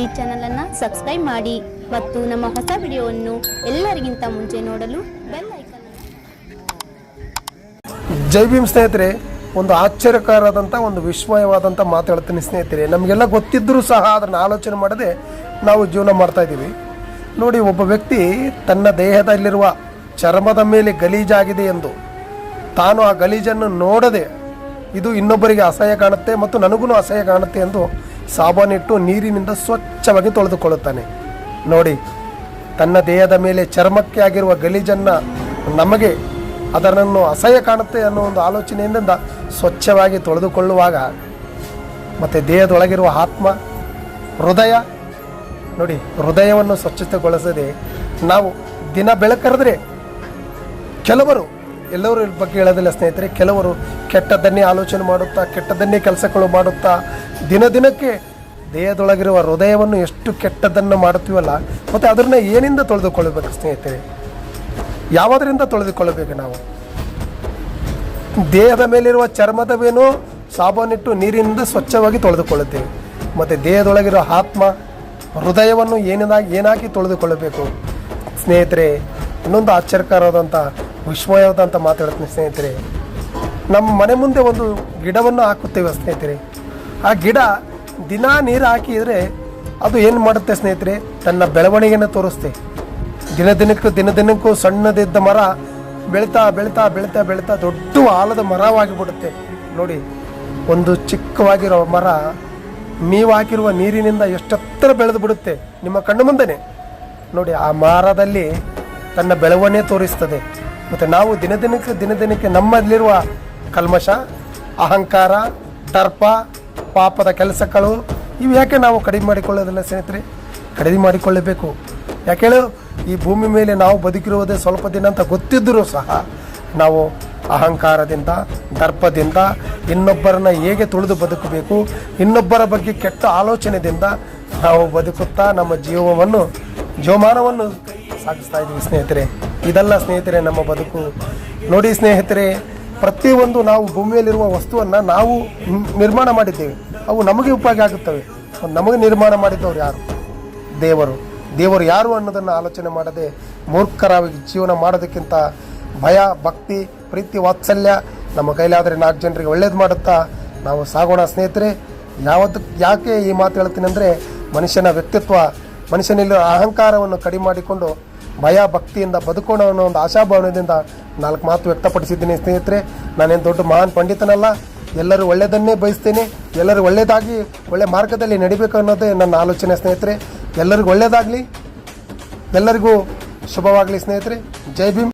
ಈ ಚಾನಲನ್ನು ಸಬ್ಸ್ಕ್ರೈಬ್ ಮಾಡಿ ಮತ್ತು ನಮ್ಮ ಹೊಸ ವಿಡಿಯೋವನ್ನು ಎಲ್ಲರಿಗಿಂತ ಮುಂಚೆ ನೋಡಲು ಬೆಲ್ ಐಕನ್ ಜೈ ಭೀಮ್ ಸ್ನೇಹಿತರೆ, ಒಂದು ಆಶ್ಚರ್ಯಕರವಾದಂಥ ಒಂದು ವಿಸ್ಮಯವಾದಂಥ ಮಾತಾಡ್ತೀನಿ ಸ್ನೇಹಿತರೆ. ನಮಗೆಲ್ಲ ಗೊತ್ತಿದ್ದರೂ ಸಹ ಅದನ್ನು ಆಲೋಚನೆ ಮಾಡದೆ ನಾವು ಜೀವನ ಮಾಡ್ತಾ ಇದ್ದೀವಿ. ನೋಡಿ, ಒಬ್ಬ ವ್ಯಕ್ತಿ ತನ್ನ ದೇಹದಲ್ಲಿರುವ ಚರ್ಮದ ಮೇಲೆ ಗಲೀಜಾಗಿದೆ ಎಂದು. ತಾನು ಆ ಗಲೀಜನ್ನು ನೋಡದೆ ಇದು ಇನ್ನೊಬ್ಬರಿಗೆ ಅಸಹ್ಯ ಕಾಣುತ್ತೆ ಮತ್ತು ನನಗೂ ಅಸಹ್ಯ ಕಾಣುತ್ತೆ ಎಂದು ಸಾಬಾನಿಟ್ಟು ನೀರಿನಿಂದ ಸ್ವಚ್ಛವಾಗಿ ತೊಳೆದುಕೊಳ್ಳುತ್ತಾನೆ. ನೋಡಿ, ತನ್ನ ದೇಹದ ಮೇಲೆ ಚರ್ಮಕ್ಕೆ ಆಗಿರುವ ಗಲೀಜನ್ನು ನಮಗೆ ಅದರನ್ನು ಅಸಹ್ಯ ಕಾಣುತ್ತೆ ಅನ್ನೋ ಒಂದು ಆಲೋಚನೆಯಿಂದ ಸ್ವಚ್ಛವಾಗಿ ತೊಳೆದುಕೊಳ್ಳುವಾಗ, ಮತ್ತು ದೇಹದೊಳಗಿರುವ ಆತ್ಮ, ಹೃದಯ, ನೋಡಿ, ಹೃದಯವನ್ನು ಸ್ವಚ್ಛತೆಗೊಳಿಸದೆ ನಾವು ದಿನ ಬೆಳಕರೆದ್ರೆ ಕೆಲವರು ಎಲ್ಲರೂ ಇದ್ರ ಬಗ್ಗೆ ಹೇಳೋದಿಲ್ಲ ಸ್ನೇಹಿತರೆ, ಕೆಲವರು ಕೆಟ್ಟದ್ದನ್ನೇ ಆಲೋಚನೆ ಮಾಡುತ್ತಾ, ಕೆಟ್ಟದ್ದನ್ನೇ ಕೆಲಸಗಳು ಮಾಡುತ್ತಾ, ದಿನ ದಿನಕ್ಕೆ ದೇಹದೊಳಗಿರುವ ಹೃದಯವನ್ನು ಎಷ್ಟು ಕೆಟ್ಟದ್ದನ್ನು ಮಾಡುತ್ತೀವಲ್ಲ, ಮತ್ತು ಅದನ್ನು ಏನಿಂದ ತೊಳೆದುಕೊಳ್ಳಬೇಕು ಸ್ನೇಹಿತರೆ? ಯಾವುದರಿಂದ ತೊಳೆದುಕೊಳ್ಳಬೇಕು ನಾವು? ದೇಹದ ಮೇಲಿರುವ ಚರ್ಮದವೇನೋ ಸಾಬೂನಿಟ್ಟು ನೀರಿನಿಂದ ಸ್ವಚ್ಛವಾಗಿ ತೊಳೆದುಕೊಳ್ಳುತ್ತೇವೆ, ಮತ್ತು ದೇಹದೊಳಗಿರುವ ಆತ್ಮ ಹೃದಯವನ್ನು ಏನಿದಾಗಿ ಏನಾಗಿ ತೊಳೆದುಕೊಳ್ಳಬೇಕು? ಸ್ನೇಹಿತರೆ, ಇನ್ನೊಂದು ಆಶ್ಚರ್ಯಕರವಾದಂಥ ವಿಸ್ಮಯವಾದಂಥ ಮಾತಾಡ್ತೀನಿ ಸ್ನೇಹಿತರೆ. ನಮ್ಮ ಮನೆ ಮುಂದೆ ಒಂದು ಗಿಡವನ್ನು ಹಾಕುತ್ತೇವೆ ಸ್ನೇಹಿತರೆ. ಆ ಗಿಡ ದಿನಾ ನೀರು ಹಾಕಿದರೆ ಅದು ಏನು ಮಾಡುತ್ತೆ ಸ್ನೇಹಿತರೆ? ತನ್ನ ಬೆಳವಣಿಗೆಯನ್ನು ತೋರಿಸ್ತೆ ದಿನ ದಿನಕ್ಕೂ ದಿನ ದಿನಕ್ಕೂ ಸಣ್ಣದಿದ್ದ ಮರ ಬೆಳೀತಾ ಬೆಳೀತಾ ಬೆಳೀತಾ ಬೆಳೀತಾ ದೊಡ್ಡ ಆಲದ ಮರವಾಗಿ ಬಿಡುತ್ತೆ ನೋಡಿ, ಒಂದು ಚಿಕ್ಕವಾಗಿರೋ ಮರ ನೀವು ಹಾಕಿರುವ ನೀರಿನಿಂದ ಎಷ್ಟೆತ್ತರ ಬೆಳೆದು ಬಿಡುತ್ತೆ ನಿಮ್ಮ ಕಣ್ಣು ಮುಂದೆನೆ. ನೋಡಿ, ಆ ಮರದಲ್ಲಿ ತನ್ನ ಬೆಳವಣಿಗೆ ತೋರಿಸ್ತದೆ. ಮತ್ತು ನಾವು ದಿನ ದಿನಕ್ಕೆ ದಿನ ದಿನಕ್ಕೆ ನಮ್ಮಲ್ಲಿರುವ ಕಲ್ಮಶ, ಅಹಂಕಾರ, ದರ್ಪ, ಪಾಪದ ಕೆಲಸಗಳು ಇವು ಯಾಕೆ ನಾವು ಕಡಿಮೆ ಮಾಡಿಕೊಳ್ಳೋದಿಲ್ಲ ಸ್ನೇಹಿತರೆ? ಕಡಿಮೆ ಮಾಡಿಕೊಳ್ಳಬೇಕು. ಯಾಕೆ ಹೇಳು ಈ ಭೂಮಿ ಮೇಲೆ ನಾವು ಬದುಕಿರುವುದೇ ಸ್ವಲ್ಪ ದಿನ ಅಂತ ಗೊತ್ತಿದ್ದರೂ ಸಹ ನಾವು ಅಹಂಕಾರದಿಂದ, ದರ್ಪದಿಂದ ಇನ್ನೊಬ್ಬರನ್ನ ಹೇಗೆ ತುಳಿದು ಬದುಕಬೇಕು, ಇನ್ನೊಬ್ಬರ ಬಗ್ಗೆ ಕೆಟ್ಟ ಆಲೋಚನೆಯಿಂದ ನಾವು ಬದುಕುತ್ತಾ ನಮ್ಮ ಜೀವವನ್ನು, ಜೀವಮಾನವನ್ನು ಸಾಗಿಸ್ತಾ ಇದ್ದೀವಿ ಸ್ನೇಹಿತರೆ. ಇದಲ್ಲ ಸ್ನೇಹಿತರೆ, ನಮ್ಮ ಬದುಕು. ನೋಡಿ ಸ್ನೇಹಿತರೆ, ಪ್ರತಿಯೊಂದು ನಾವು ಭೂಮಿಯಲ್ಲಿರುವ ವಸ್ತುವನ್ನು ನಾವು ನಿರ್ಮಾಣ ಮಾಡಿದ್ದೇವೆ. ಅವು ನಮಗೆ ಉಪಯೋಗ ಆಗುತ್ತವೆ. ನಮಗೆ ನಿರ್ಮಾಣ ಮಾಡಿದ್ದವರು ಯಾರು? ದೇವರು. ದೇವರು ಯಾರು ಅನ್ನೋದನ್ನು ಆಲೋಚನೆ ಮಾಡದೆ ಮೂರ್ಖರಾಗಿ ಜೀವನ ಮಾಡೋದಕ್ಕಿಂತ ಭಯ, ಭಕ್ತಿ, ಪ್ರೀತಿ, ವಾತ್ಸಲ್ಯ ನಮ್ಮ ಕೈಲಾದರೆ ನಾಲ್ಕು ಜನರಿಗೆ ಒಳ್ಳೇದು ಮಾಡುತ್ತಾ ನಾವು ಸಾಗೋಣ ಸ್ನೇಹಿತರೆ. ಯಾವತ್ತು, ಯಾಕೆ ಈ ಮಾತು ಹೇಳ್ತೀನಿ ಅಂದರೆ ಮನುಷ್ಯನ ವ್ಯಕ್ತಿತ್ವ ಮನುಷ್ಯನಲ್ಲಿ ಅಹಂಕಾರವನ್ನು ಕಡಿಮೆ ಮಾಡಿಕೊಂಡು ಭಯ, ಭಕ್ತಿಯಿಂದ ಬದುಕೋಣ ಅನ್ನೋ ಒಂದು ಆಶಾಭಾವನೆಯಿಂದ ನಾಲ್ಕು ಮಾತು ವ್ಯಕ್ತಪಡಿಸಿದ್ದೀನಿ ಸ್ನೇಹಿತರೆ. ನಾನೇನು ದೊಡ್ಡ ಮಹಾನ್ ಪಂಡಿತನಲ್ಲ, ಎಲ್ಲರೂ ಒಳ್ಳೆಯದನ್ನೇ ಬಯಸ್ತೇನೆ, ಎಲ್ಲರೂ ಒಳ್ಳೆಯದಾಗಿ, ಒಳ್ಳೆ ಮಾರ್ಗದಲ್ಲಿ ನಡಿಬೇಕು ಅನ್ನೋದೇ ನನ್ನ ಆಲೋಚನೆ ಸ್ನೇಹಿತರೆ. ಎಲ್ಲರಿಗೂ ಒಳ್ಳೆಯದಾಗಲಿ, ಎಲ್ಲರಿಗೂ ಶುಭವಾಗಲಿ ಸ್ನೇಹಿತರೆ. ಜೈ ಭೀಮ್.